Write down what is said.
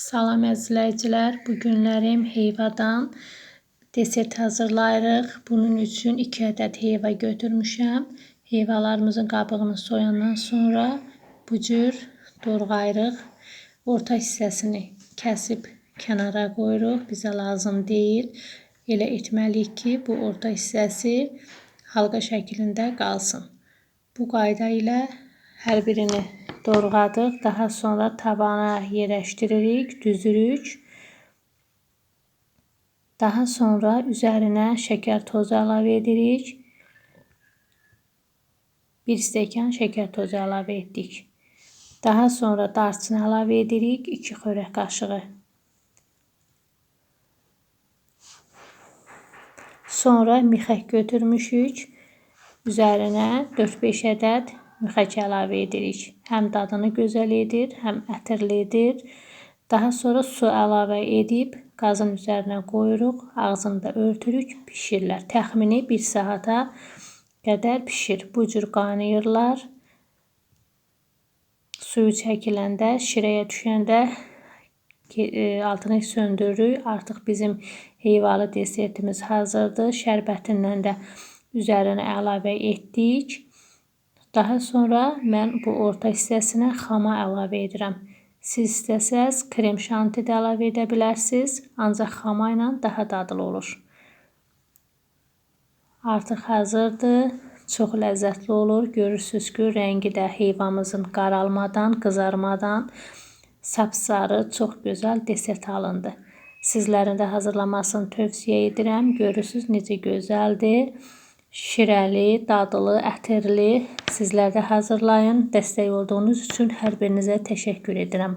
Salam əzizləyicilər. Bu günlərim heyvadan desert hazırlayırıq. Bunun üçün 2 ədəd heyva götürmüşəm. Heyvalarımızın qabığını soyandan sonra bu cür doğrayırıq. Orta hissəsini kəsib kənara qoyuruq. Bizə lazım deyil. Elə etməliyik ki, bu orta hissəsi halqa şəklində qalsın. Bu qayda ilə hər birini doğradıq. Daha sonra tavana yerləşdiririk, düzürük. Daha sonra üzərinə şəkər tozu əlavə edirik. 1 stəkan şəkər tozu əlavə etdik. Daha sonra darçını əlavə edirik, 2 xörək qaşığı. Sonra mixək götürmüşük. Üzərinə 4-5 ədəd müxək əlavə edirik. Həm dadını gözəl edir, həm ətirlidir. Daha sonra su əlavə edib qazın üzərinə qoyuruq, ağzını da örtürük, bişirlər. Təxmini 1 saata qədər bişir. Bu cür qaynayırlar. Suyu çəkiləndə, şirəyə düşəndə e, altını söndürürük. Artıq bizim heyvalı desertimiz hazırdır. Şərbətindən də üzərinə əlavə etdik. Daha sonra mən bu orta hissəsinə xama əlavə edirəm. Siz istəsəz krem şanti də əlavə edə bilərsiniz, ancaq xama ilə daha dadlı olur. Artıq hazırdır. Çox ləzzətli olur. Görürsüz ki, rəngi də heyvamızın qaralmadan, qızarmadan sapsarı, çox gözəl desert alındı. Sizlərin də hazırlamasını tövsiyə edirəm. Görürsüz necə gözəldir şirəli, dadlı, ətirli. Sizlər də hazırlayın. Dəstək olduğunuz üçün hər birinizə təşəkkür edirəm.